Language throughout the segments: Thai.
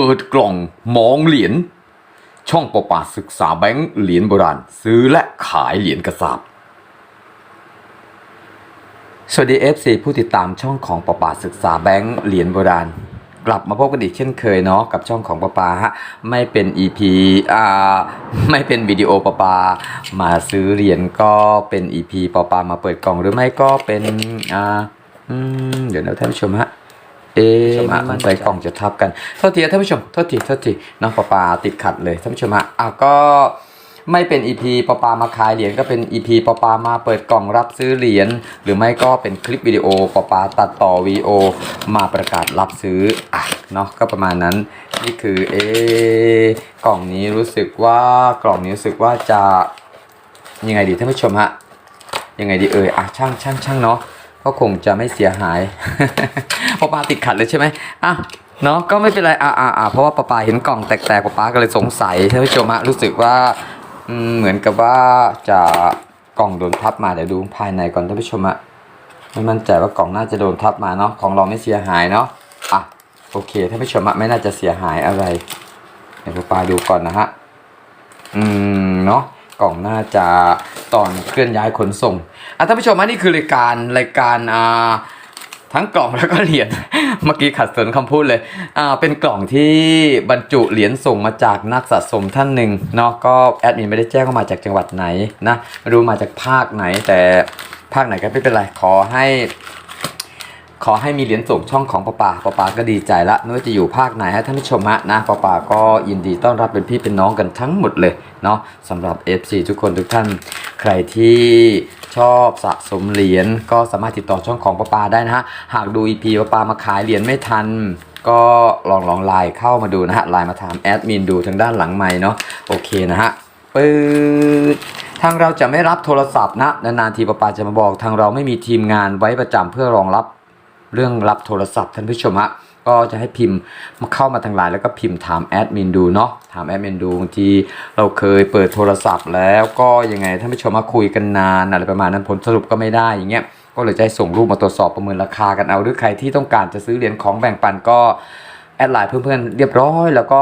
ปิดกล่องมองเหรียญช่องประปาศึกษาแบงค์เหรียญโบราณ ซื้อและขายเหรียญกระสาบสวัสดี FC ผู้ติดตามช่องของประปาศึกษาแบงค์เหรียญโบราณ กลับมาพบกันอีกเช่นเคยเนาะกับช่องของประปาฮะไม่เป็น EP อ่าไม่เป็นวิดีโอประปา มาซื้อเหรียญก็เป็น EP ประปามาเปิดกล่องหรือไม่ก็เป็นอ่าอเดี๋ยวนะท่านผู้ชมฮะ เอ๊ะมันไปกล่องจะทับกันโทษทีท่านผู้ชมโทษทีโทษทีน้องปลาปลาติดขัดเลยท่านผู้ชมฮะอะก็ไม่เป็น EP ปลาปามาขายเหรียญก็เป็น EP ปลาปามาเปิดกล่องรับซื้อเหรียญหรือไม่ก็เป็นคลิปวิดีโอปปาตัดต่อวีโอมาประกาศรับซื้ออะเนาะก็ประมาณนั้นนี่คือเอ๊ะกล่องนี้รู้สึกว่ากล่องนี้รู้สึกว่าจะยังไงดีท่านผู้ชมฮะยังไงดีเอ่ยอะช่างช่างช่างเนาะ ก็คงจะไม่เสียหายเพราะปลาติดขัดเลยใช่ไหมอะเนาะก็ไม่เป็นไรอะอะอะเพราะว่าปลาปลาเห็นกล่องแตกๆปลาปลาก็เลยสงสัยท่านผู้ชมฮะรู้สึกว่าเหมือนกับว่าจะกล่องโดนทับมาเดี๋ยวดูภายในก่อนท่านผู้ชมฮะไม่มั่นใจว่ากล่องน่าจะโดนทับมาเนาะของเราไม่เสียหายเนาะอะโอเคท่านผู้ชมฮะไม่น่าจะเสียหายอะไรเดี๋ยวปลาปลาดูก่อนนะฮะอืมเนาะกล่องน่าจะตอนเคลื่อนย้ายขนส่ง อะท่านผู้ชมอันนี้คือรายการรายการอ่าทั้งกล่องแล้วก็เหรียญ เมื่อกี้ขัดสนคำพูดเลย อ่า เป็นกล่องที่บรรจุเหรียญส่งมาจากนักสะสมท่านหนึ่งเนาะ ก็แอดมินไม่ได้แจ้งว่ามาจากจังหวัดไหนนะไม่รู้มาจากภาคไหน แต่ภาคไหนก็ไม่เป็นไร ขอให้ ขอให้มีเหรียญส่งช่องของป้าป่าป้าป่าก็ดีใจละไม่ว่าจะอยู่ภาคไหนฮะท่านผู้ชมฮะนะป้าป่าก็ยินดีต้อนรับเป็นพี่เป็นน้องกันทั้งหมดเลยเนาะสำหรับ FC ทุกคนทุกท่าน ใครที่ชอบสะสมเหรียญก็สามารถติดต่อช่องของป้าปาได้นะฮะ หากดู EP ป้าปามาขายเหรียญไม่ทัน ก็ลองลองไลน์เข้ามาดูนะฮะไลน์มาถามแอดมินดูทางด้านหลังไม้เนาะโอเคนะฮะปืดทางเราจะไม่รับโทรศัพท์นะนานๆทีป้าปาจะมาบอก ทางเราไม่มีทีมงานไว้ประจำเพื่อรองรับเรื่องรับโทรศัพท์ท่านผู้ชมฮะ ก็จะให้พิมพ์มาเข้ามาทางไลน์แล้วก็พิมพ์ถามแอดมินดูเนาะถามแอดมินดูบางทีเราเคยเปิดโทรศัพท์แล้วก็ยังไงท่านผู้ชมมาคุยกันนานอะไรประมาณนั้นผลสรุปก็ไม่ได้อย่างเงี้ยก็เลยจะให้ส่งรูปมาตรวจสอบประเมินราคากันเอาหรือใครที่ต้องการจะซื้อเหรียญของแบ่งปันก็แอดไลน์เพื่อนๆเรียบร้อยแล้วก็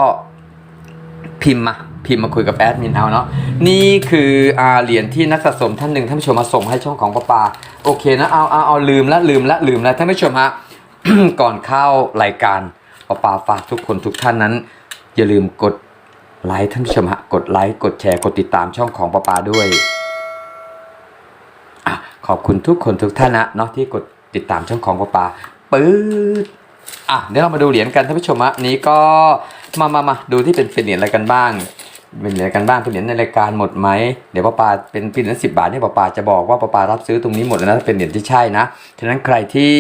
พิมพ์มาพิมพ์มาคุยกับแอดมินเอาเนาะนี่คืออาเหรียญที่นักสะสมท่านหนึ่งท่านผู้ชมมาส่งให้ช่องของป้าปาโอเคนะเอาเอาเอาลืมละลืมละลืมละท่านผู้ชมฮะ ก่อนเข้ารายการป้าปาฝากทุกคนทุกท่านนั้น อย่าลืมกดไลค์ท่านผู้ชมฮะกดไลค์กดแชร์กดติดตามช่องของป้าปาด้วยอะขอบคุณทุกคนทุกท่านนะเนาะที่กดติดตามช่องของป้าปาปื๊ดอะเดี๋ยวเรามาดูเหรียญกันท่านผู้ชมฮะนี้ก็มามามาดูที่เป็นเป็นเหรียญอะไรกันบ้าง เป็นเหรียญกันบ้างเป็นเหรียญในรายการหมดไหมเดี๋ยวป้าปาเป็นปีเหรียญสิบบาทเนี่ยป้าปาจะบอกว่าป้าปารับซื้อตรงนี้หมดแล้วนะเป็นเหรียญที่ใช่นะฉะนั้นใครที่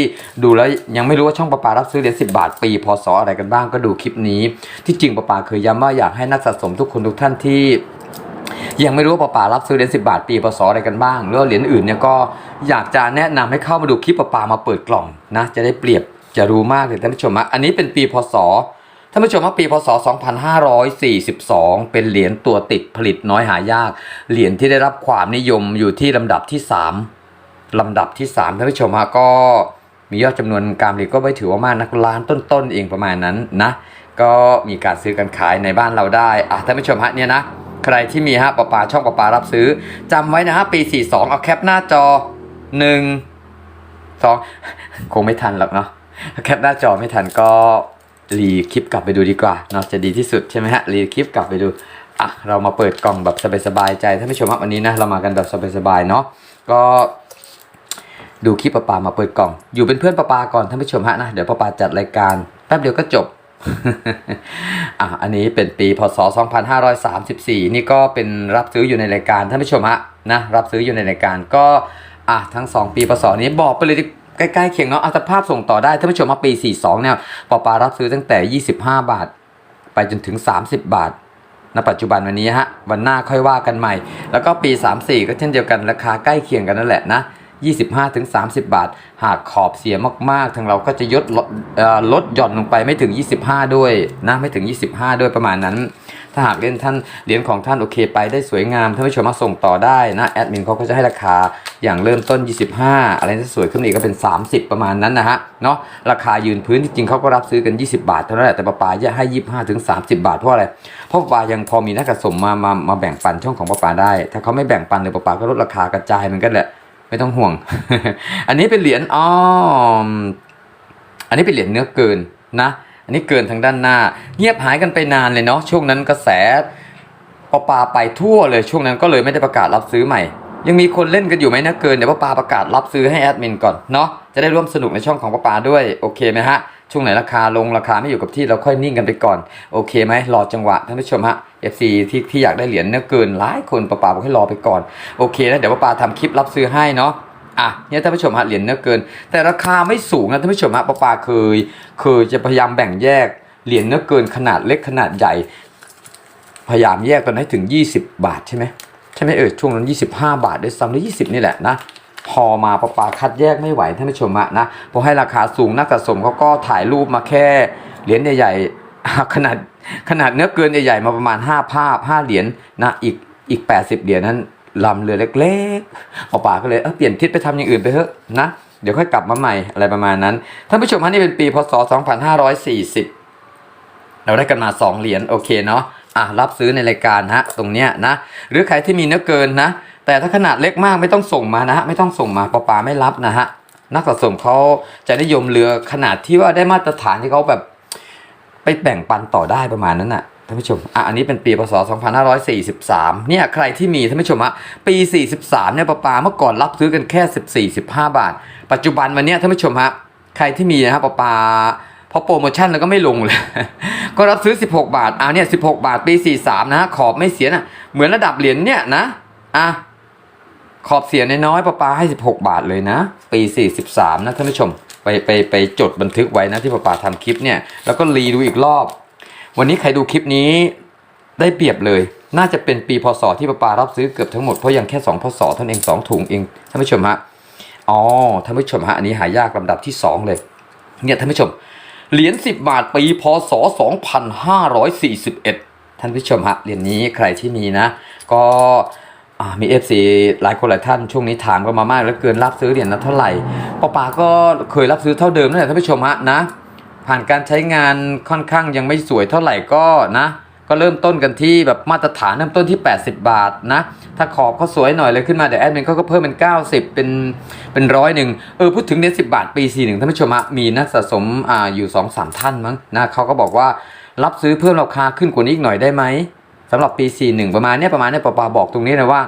ดูแล้วยังไม่รู้ว่าช่องป้าปารับซื้อเหรียญสิบบาท ปีพศอะไรกันบ้างก็ดูคลิปนี้ ที่จริงป้าปาเคยย้ำว่าอยากให้นักสะสมทุกคนทุกท่านที่ยังไม่รู้ว่าป้าป่ารับซื้อเหรียญสิบาท ปีพศอะไรกันบ้างหรือว่าเหรียญอื่นเนี่ยก็อยากจะแนะนำให้เข้ามาดูคลิปป้าป่ามาเปิดกล่องนะจะได้เปรียบจะรู้มากเลยท่านผู้ชมอะอันนี้เป็นปีพศานผู้ชมว่าปีพศ 2542 เป็นเหรียญตัวติดผลิตน้อยหายาก เหรียญที่ได้รับความนิยมอยู่ที่ลำดับที่ 3 ลำดับที่3ท่านผู้ชมฮะก็มียอดจำนวนการผลิตก็ไม่ถือว่ามากนักล้านต้นๆเองประมาณนั้นนะก็มีการซื้อกันขายในบ้านเราได้อะท่านผู้ชมฮะเนี่ยนะใครที่มีฮะปะปาช่องปะปารับซื้อจำไว้นะฮะปี 42 เอาแคปหน้าจอ 1 2 คงไม่ทันหรอกเนาะแคปหน้าจอไม่ทันก็ รีคลิปกลับไปดูดีกว่าเนาะจะดีที่สุดใช่ไหมฮะรีคลิปกลับไปดูอะเรามาเปิดกล่องแบบสบายๆใจท่านผู้ชมครับวันนี้นะเรามากันแบบสบายๆเนาะก็ดูคลิปปะปามาเปิดกล่อง อยู่เป็นเพื่อนปะปาก่อนท่านผู้ชมฮะนะเดี๋ยวปะปาจัดรายการแป๊บเดียวก็จบอะอันนี้เป็นปีพศ 2534 นี่ก็เป็นรับซื้ออยู่ในรายการท่านผู้ชมฮะนะรับซื้ออยู่ในรายการก็อะทั้ง 2 ปีพศนี้บอกไปเลย ใกล้ๆเคียงเนาะอัตภาพส่งต่อได้ท่านผู้ชมมาปี 42 เนี่ยปอปารับซื้อตั้งแต่ 25 บาท ไปจนถึง 30 บาทณปัจจุบันวันนี้ฮะวันหน้าค่อยว่ากันใหม่ แล้วก็ปี 34 ก็เช่นเดียวกันราคาใกล้เคียงกันนั่นแหละนะ25ถึง30 บาท หากขอบเสียมากๆ ทางเราก็จะยดลดเอ่อลดหย่อนลงไปไม่ถึง 25 ด้วยนะไม่ถึง 25 ด้วยประมาณนั้น ถ้าหากเล่นท่านเหรียญของท่านโอเคไปได้สวยงามท่านผู้ชมมาส่งต่อได้นะแอดมินเขาก็จะให้ราคาอย่างเริ่มต้น 25 อะไรที่สวยขึ้นอีกก็เป็น 30 ประมาณนั้นนะฮะเนาะราคายืนพื้นจริงเขาก็รับซื้อกัน 20 บาทเท่านั้นแหละแต่ปลาปาจะให้ 25ถึง30 บาทเพราะอะไรเพราะปลายังพอมีนักสะสมมามามาแบ่งปันช่องของปลาปาได้ ถ้าเขาไม่แบ่งปันเลยปลาปาก็ลดราคากระจายเหมือนกันแหละไม่ต้องห่วง อันนี้เป็นเหรียญอ๋ออันนี้เป็นเหรียญเนื้อเกินนะ อันนี้เกินทางด้านหน้า เงียบหายกันไปนานเลยเนาะช่วงนั้นกระแสปอปาไปทั่วเลยช่วงนั้นก็เลยไม่ได้ประกาศรับซื้อใหม่ ยังมีคนเล่นกันอยู่ไหมนะเกินเดี๋ยวปอปาประกาศรับซื้อให้แอดมินก่อนเนาะจะได้ร่วมสนุกในช่องของปอปาด้วยโอเคไหมฮะช่วงไหนราคาลงราคาไม่อยู่กับที่เราค่อยนิ่งกันไปก่อน โอเคไหมรอจังหวะท่านผู้ชมฮะ FC ที่ที่อยากได้เหรียญเนื้อเกินหลายคนปอปาบอกให้รอไปก่อน โอเคแล้วเดี๋ยวปอปาทำคลิปรับซื้อให้เนาะ อะเนี่ยท่านผู้ชมฮะเหรียญเนื้อเกิน แต่ราคาไม่สูงนะท่านผู้ชมฮะปอปาเคย เคยจะพยายามแบ่งแยกเหรียญเนื้อเกินขนาดเล็กขนาดใหญ่ พยายามแยกกันให้ถึง 20 บาทใช่ไหมใช่ไหมเออช่วงนั้น 25 บาทด้วยซ้ำหรือ20 นี่แหละนะพอมาปะปาคัดแยกไม่ไหวท่านผู้ชมอะนะพอให้ราคาสูงนักสะสมเขาก็ถ่ายรูปมาแค่เหรียญใหญ่ๆขนาดขนาดเนื้อเกินใหญ่ๆมาประมาณ 5 ภาพ 5 เหรียญนะอีกอีก 80 เหรียญนั้น ลำเรือเล็กๆปะปาก็เลยเออเปลี่ยนทิศไปทำอย่างอื่นไปเถอะนะ เดี๋ยวค่อยกลับมาใหม่อะไรประมาณนั้น ท่านผู้ชมฮะนี่เป็นปีพศ 2540 เราได้กันมา 2 เหรียญโอเคเนาะอะรับซื้อในรายการฮะตรงเนี้ยนะ หรือใครที่มีเนื้อเกินนะ แต่ถ้าขนาดเล็กมากไม่ต้องส่งมานะฮะไม่ต้องส่งมาปอปาไม่รับนะฮะนักสะสมเขาจะนิยมเรือขนาดที่ว่าได้มาตรฐานที่เขาแบบไปแบ่งปันต่อได้ประมาณนั้นน่ะ ท่านผู้ชมอะอันนี้เป็นปีพศ 2543 เนี่ยใครที่มีท่านผู้ชมฮะปี 43 เนี่ยปอปาเมื่อก่อนรับซื้อกันแค่ 14 15 บาท ปัจจุบันวันเนี้ยท่านผู้ชมฮะใครที่มีนะฮะปอปาเพราะโปรโมชั่นแล้วก็ไม่ลงเลย ก็รับซื้อ 16 บาทอ่าเนี่ย16 บาทปี 43 นะฮะขอบไม่เสียนะเหมือนระดับเหรียญเนี่ยนะอะขอบเสียน้อยๆปะปาให้ 16 บาทเลยนะ ปี 43 นะท่านผู้ชม ไปไปไปจดบันทึกไว้นะที่ปะปาทำคลิปเนี่ยแล้วก็รีดูอีกรอบ วันนี้ใครดูคลิปนี้ได้เปรียบเลย น่าจะเป็นปีพศที่ปะปารับซื้อเกือบทั้งหมด เพราะยังแค่ 2 พศเท่านั้นเอง 2 ถุงเองท่านผู้ชมฮะ อ๋อท่านผู้ชมฮะ อันนี้หายากลำดับที่ 2 เลย เนี่ยท่านผู้ชม เหรียญ10 บาทปีพศ 2541 ท่านผู้ชมฮะ เหรียญนี้ใครที่มีนะ ก็อ่ามี FC หลายคนหลายท่านช่วงนี้ถามกันมามากแล้วเกินรับซื้อเหรียญนั้นเท่าไหร่ป้าปาก็เคยรับซื้อเท่าเดิมนั่นแหละท่านผู้ชมฮะนะ ผ่านการใช้งานค่อนข้างยังไม่สวยเท่าไหร่ก็นะ ก็เริ่มต้นกันที่แบบมาตรฐานเริ่มต้นที่ 80 บาทนะ ถ้าขอบเขาสวยหน่อยเลยขึ้นมาเดี๋ยวแอดมินเขาก็เพิ่มเป็น 90 เป็นเป็นร้อยหนึ่งเออพูดถึงเน็ตสิบาทปี41ท่านผู้ชมมีนักสะสมอ่าอยู่2-3ท่านมั้งนะเขาก็บอกว่ารับซื้อเพิ่มราคาขึ้นกว่านี้อีกหน่อยได้ไหมสำหรับปี 41 ประมาณเนี้ยประมาณเนี้ยปปาบอกตรงนี้นะว่า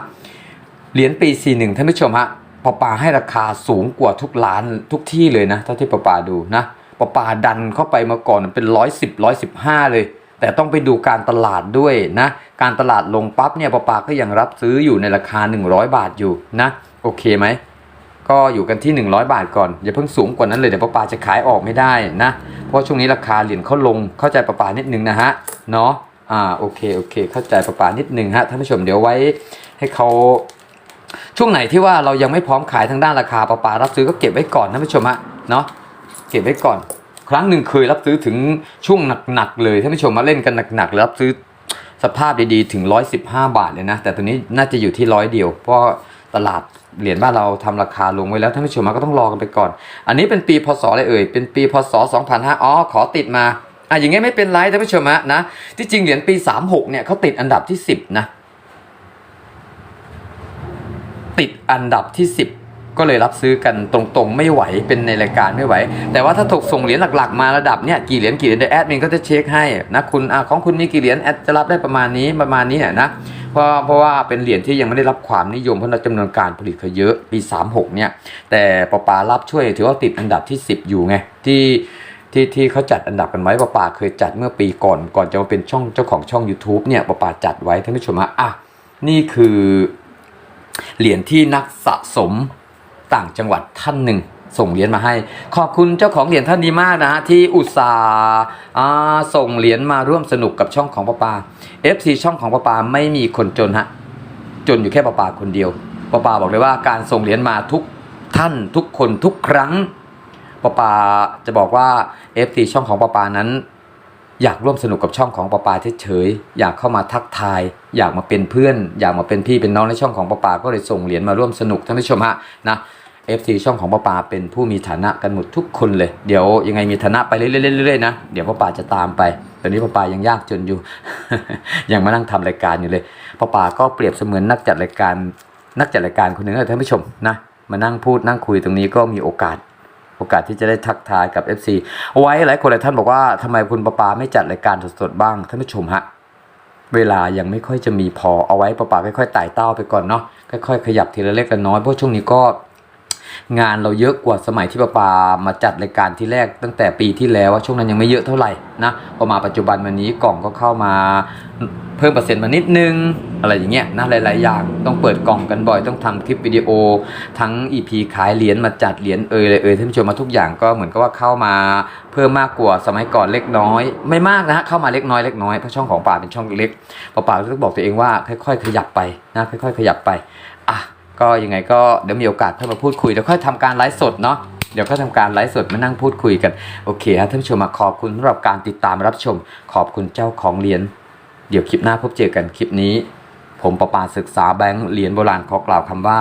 เหรียญปี 41ท่านผู้ชมฮะปปาให้ราคาสูงกว่าทุกร้านทุกที่เลยนะเท่าที่ปปาดูนะ ปอปาดันเข้าไปมาก่อนเป็นร้อยสิบร้อยสิบห้าเลย แต่ต้องไปดูการตลาดด้วยนะ การตลาดลงปั๊บเนี่ยปอปาก็ยังรับซื้ออยู่ในราคา 100 บาทอยู่นะ โอเคไหมก็อยู่กันที่ 100 บาทก่อน อย่าเพิ่งสูงกว่านั้นเลยเดี๋ยวปอปาจะขายออกไม่ได้นะ เพราะช่วงนี้ราคาเหรียญเขาลงเข้าใจปอปานิดนึงนะฮะเนาะอ่าโอเคโอเค เข้าใจปอปานิดนึงฮะท่านผู้ชมเดี๋ยวไว้ให้เขาช่วงไหนที่ว่าเรายังไม่พร้อมขายทางด้านราคาปลาปารับซื้อก็เก็บไว้ก่อนท่านผู้ชมฮะเนาะ เก็บไว้ก่อน ครั้งหนึ่งเคยรับซื้อถึงช่วงหนักๆเลยท่านผู้ชมมาเล่นกันหนักๆรับซื้อสภาพดีๆถึง 115 บาทเลยนะ แต่ตัวนี้น่าจะอยู่ที่ร้อยเดียว เพราะตลาดเหรียญบ้านเราทำราคาลงไว้แล้วท่านผู้ชมมาก็ต้องรอกันไปก่อน อันนี้เป็นปีพศอะไรเอ่ย เป็นปีพศ 2005อ๋อขอติดมาอะอย่างงี้ไม่เป็นไรท่านผู้ชมนะ ที่จริงเหรียญปี 36 เนี่ยเขาติดอันดับที่ 10 นะ ติดอันดับที่ 10 ก็เลยรับซื้อกันตรงๆ ไม่ไหวเป็นในรายการไม่ไหว แต่ว่าถ้าถกส่งเหรียญหลักๆ มาระดับเนี้ยกี่เหรียญกี่เหรียญเดี๋ยวแอดมินก็จะเช็คให้นะคุณอของคุณมีกี่เหรียญแอดจะรับได้ประมาณนี้ประมาณนี้เนี่ยนะเพราะเพราะว่าเป็นเหรียญที่ยังไม่ได้รับความนิยมเพราะจำนวนการผลิตเขาเยอะปี 36 เนี่ย แต่ปปารับช่วยถือว่าติดอันดับที่ 10 อยู่ไงที่ที่ที่เขาจัดอันดับกันไว้ปปาเคยจัดเมื่อปีก่อนก่อนจะมาเป็นช่องเจ้าของช่อง YouTube เนี่ยปปาจัดไว้ท่านผู้ชมอะนี่คือเหรียญที่นักสะสม ต่างจังหวัดท่านหนึ่งส่งเหรียญมาให้ ขอบคุณเจ้าของเหรียญท่านนี้มากนะฮะที่อุตส่าห์ส่งเหรียญมาร่วมสนุกกับช่องของป้าปา FC ช่องของป้าปาไม่มีคนจนฮะจนอยู่แค่ป้าปาคนเดียวป้าปาบอกเลยว่าการส่งเหรียญมาทุกท่านทุกคนทุกครั้งป้าปาจะบอกว่า FC ช่องของป้าปานั้น อยากร่วมสนุกกับช่องของปอปาเฉยๆอยากเข้ามาทักทาย อยากมาเป็นเพื่อน อยากมาเป็นพี่เป็นน้องในช่องของปอปาก็เลยส่งเหรียญมาร่วมสนุกท่านผู้ชมฮะนะ FC ช่องของป้าปาเป็นผู้มีฐานะกันหมดทุกคนเลย เดี๋ยวยังไงมีฐานะไปเรื่อยๆๆนะ เดี๋ยวป้าปาจะตามไปตอนนี้ป้าปายังยากจนอยู่ ยังมานั่งทำรายการอยู่เลยป้าปาก็เปรียบเสมือนนักจัดรายการ นักจัดรายการคนหนึ่งนะท่านผู้ชมนะ มานั่งพูดนั่งคุยตรงนี้ก็มีโอกาส โอกาสที่จะได้ทักทายกับ FC เอาไว้หลายคนหลายท่านบอกว่าทำไมคุณป้าปาไม่จัดรายการสดๆบ้างท่านผู้ชมฮะเวลายังไม่ค่อยจะมีพอเอาไว้ป้าปาค่อยๆไต่เต้าไปก่อนเนาะค่อยๆขยับทีละเล็กละน้อยเพราะช่วงนี้ก็ งานเราเยอะกว่าสมัยที่ปาปามาจัดรายการที่แรกตั้งแต่ปีที่แล้วว่าช่วงนั้นยังไม่เยอะเท่าไหร่นะพอมาปัจจุบันวันนี้กล่องก็เข้ามาเพิ่มเปอร์เซ็นต์มานิดนึงอะไรอย่างเงี้ยนะหลาย ๆ อย่างต้องเปิดกล่องกันบ่อยต้องทำคลิปวิดีโอ ทั้ง EP ขายเหรียญมาจัดเหรียญเอ่ยเลยเอ่ยท่านผู้ชมมาทุกอย่างก็เหมือนกับว่าเข้ามาเพิ่มมากกว่าสมัยก่อนเล็กน้อย ไม่มากนะฮะเข้ามาเล็กน้อยเล็กน้อยเพราะช่องของป่าเป็นช่องเล็กป่าป่าก็ต้องบอกตัวเองว่าค่อย ๆ ขยับไปนะค่อย ๆ ขยับไปอะ ก็ยังไงก็เดี๋ยวมีโอกาสเพิ่มมาพูดคุยเดี๋ยวค่อยทำการไลฟ์สดเนาะเดี๋ยวก็ทำการไลฟ์สดมานั่งพูดคุยกัน โอเคฮะท่านผู้ชมมาขอบคุณสำหรับการติดตามรับชม ขอบคุณเจ้าของเหรียญเดี๋ยวคลิปหน้าพบเจอกันคลิปนี้ ผมประปาศึกษาแบงค์เหรียญโบราณขอกล่าวคำว่า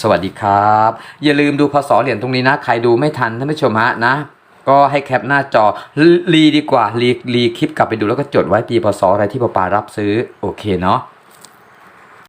สวัสดีครับ อย่าลืมดูพศเหรียญตรงนี้นะ ใครดูไม่ทันท่านผู้ชมฮะนะ ก็ให้แคปหน้าจอรีดีกว่ารีรีคลิปกลับไปดูแล้วก็จดไว้ปีพศอะไรที่ประปารับซื้อโอเคเนาะ